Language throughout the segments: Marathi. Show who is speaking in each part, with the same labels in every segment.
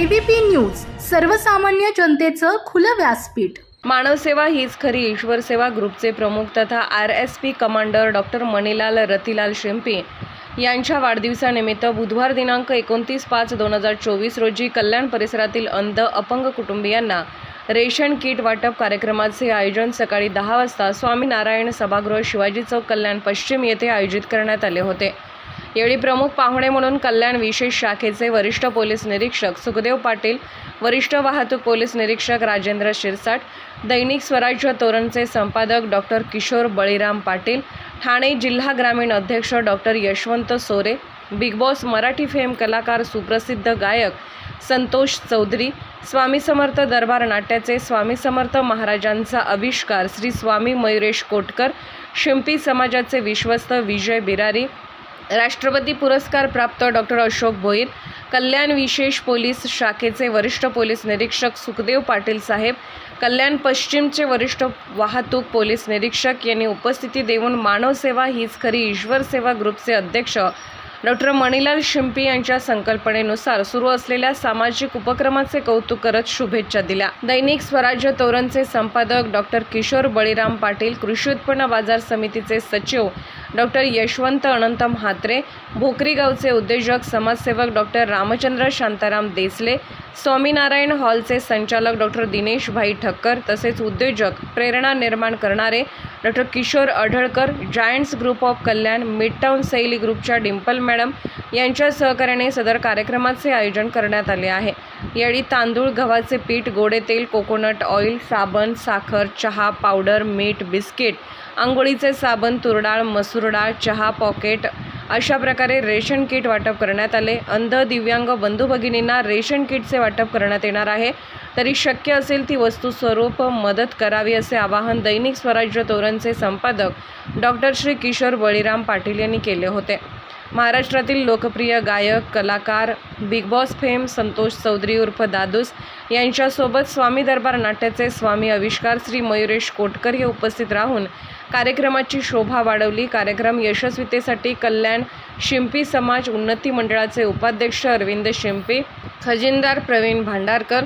Speaker 1: एबीपी न्यूज सर्वसामान्य जनतेचं खुलं व्यासपीठ.
Speaker 2: मानवसेवा हीच खरी ईश्वर सेवा ग्रुपचे प्रमुख तथा R S P commander doctor Manilal Ratilal Shimpi यांच्या वाढदिवसानिमित्त बुधवार दिनांक एकोणतीस पाच दोन हजार चोवीस रोजी कल्याण परिसरातील अंध अपंग कुटुंबियांना रेशन किट वाटप कार्यक्रमाचे आयोजन सकाळी दहा वाजता स्वामीनारायण सभागृह शिवाजी चौक कल्याण पश्चिम येथे आयोजित करण्यात आले होते. यावेळी प्रमुख पाहुणे म्हणून कल्याण विशेष शाखेचे वरिष्ठ पोलीस निरीक्षक सुखदेव पाटील वरिष्ठ वाहतूक पोलीस निरीक्षक राजेंद्र शिरसाट दैनिक स्वराज्य तोरणचे संपादक डॉक्टर किशोर बळीराम पाटील ठाणे जिल्हा ग्रामीण अध्यक्ष डॉक्टर यशवंत सोरे बिग बॉस मराठी फेम कलाकार सुप्रसिद्ध गायक संतोष चौधरी स्वामी समर्थ दरबार नाट्याचे स्वामी समर्थ महाराजांचा आविष्कार श्री स्वामी मयुरेश कोटकर शिंपी समाजाचे विश्वस्त विजय बिरारी राष्ट्रपती पुरस्कार प्राप्त डॉक्टर अशोक भोईर कल्याण विशेष पोलीस शाखेचे वरिष्ठ पोलीस निरीक्षक सुखदेव पाटील साहेब कल्याण पश्चिमचे वरिष्ठ वाहतूक पोलीस निरीक्षक यांनी उपस्थिती देऊन मानव सेवा हीच खरी ईश्वर सेवा ग्रुपचे अध्यक्ष डॉक्टर मणिलाल शिंपी यांच्या संकल्पनेनुसार सुरू असलेल्या सामाजिक उपक्रमाचे कौतुक करत शुभेच्छा दिल्या. दैनिक स्वराज्य तोरणचे संपादक डॉक्टर किशोर बळीराम पाटील कृषी उत्पन्न बाजार समितीचे सचिव डॉक्टर यशवंत अनंत म्हात्रे भोकरीगावचे उद्योजक समाजसेवक डॉक्टर रामचंद्र शांताराम देसले स्वामीनारायण हॉलचे संचालक डॉक्टर दिनेशभाई ठक्कर तसेच उद्योजक प्रेरणा निर्माण करणारे doctor Kishor Adhalkar Giants group of Kalyan Midtown Saili ग्रुपच्या डिंपल मॅडम यांच्या सहकार्याने सदर कार्यक्रमाचे आयोजन करण्यात आले आहे. यावेळी तांदूळ गव्हाचे पीठ गोडे तेल कोकोनट ऑइल साबण साखर चहा पावडर मीठ बिस्किट आंघोळीचे साबण तुरडाळ मसूर डाळ चहा पॉकेट अशा प्रकारे रेशन किट वाटप करण्यात आले. अंध दिव्यांग बंधू भगिनींना रेशन किटचे वाटप करण्यात येणार आहे. तरी शक्य असेल ती वस्तू स्वरूप मदत करावी असे आवाहन दैनिक स्वराज्य तोरणचे संपादक डॉक्टर श्री किशोर बळीराम पाटील यांनी केले होते. महाराष्ट्रातील लोकप्रिय गायक कलाकार Bigg Boss fame Santosh Chaudhari उर्फ दादूस यांच्यासोबत स्वामी दरबार नाट्याचे स्वामी आविष्कार श्री मयुरेश कोटकर हे उपस्थित राहून कार्यक्रमाची शोभा वाढवली. कार्यक्रम यशस्वीतेसाठी कल्याण शिंपी समाज उन्नती मंडळाचे उपाध्यक्ष अरविंद शिंपी खजिनदार प्रवीण भांडारकर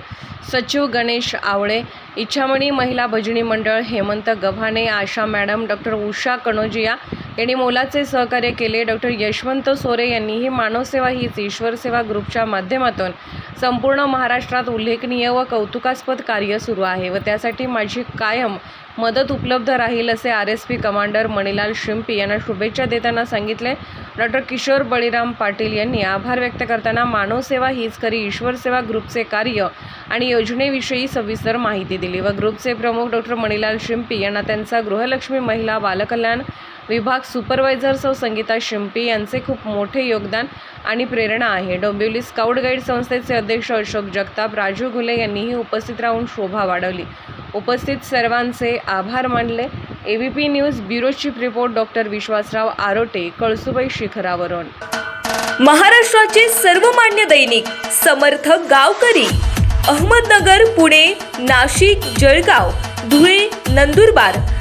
Speaker 2: सचिव गणेश आवळे इच्छामणी महिला भजनी मंडळ हेमंत गव्हाणे आशा मॅडम डॉक्टर उषा कणोजिया यांनी मोलाचे सहकार्य केले. डॉक्टर यशवंत सोरे यांनी ही मानवसेवा हीच ईश्वर सेवा ग्रुपच्या माध्यमातून संपूर्ण महाराष्ट्रात उल्लेखनीय व कौतुकास्पद कार्य सुरू आहे व त्यासाठी माझी कायम मदत उपलब्ध राहील असे R S P commander Manilal Shimpi यांना शुभेच्छा देताना सांगितले. डॉक्टर किशोर बळीराम पाटील यांनी आभार व्यक्त करताना मानवसेवा हीच खरी ईश्वरसेवा ग्रुपचे कार्य आणि योजनेविषयी सविस्तर माहिती दिली व ग्रुपचे प्रमुख डॉक्टर मणिलाल शिंपी यांना त्यांचा गृहलक्ष्मी महिला बालकल्याण विभाग सुपरवायझर सौ संगीता शिंपी यांचे खूप मोठे योगदान आणि प्रेरणा आहे. डोंबिवली स्काउट गाईड संस्थेचे अध्यक्ष अशोक जगताप राजू घुले यांनीही उपस्थित राहून शोभा वाढवली. उपस्थित सर्वांचे आभार मानले. A V P news bureau chief report doctor Vishwasrao Arote Kalsubai शिखरावरून.
Speaker 3: महाराष्ट्राचे सर्वमान्य दैनिक समर्थ गावकरी अहमदनगर पुणे नाशिक जळगाव धुळे नंदुरबार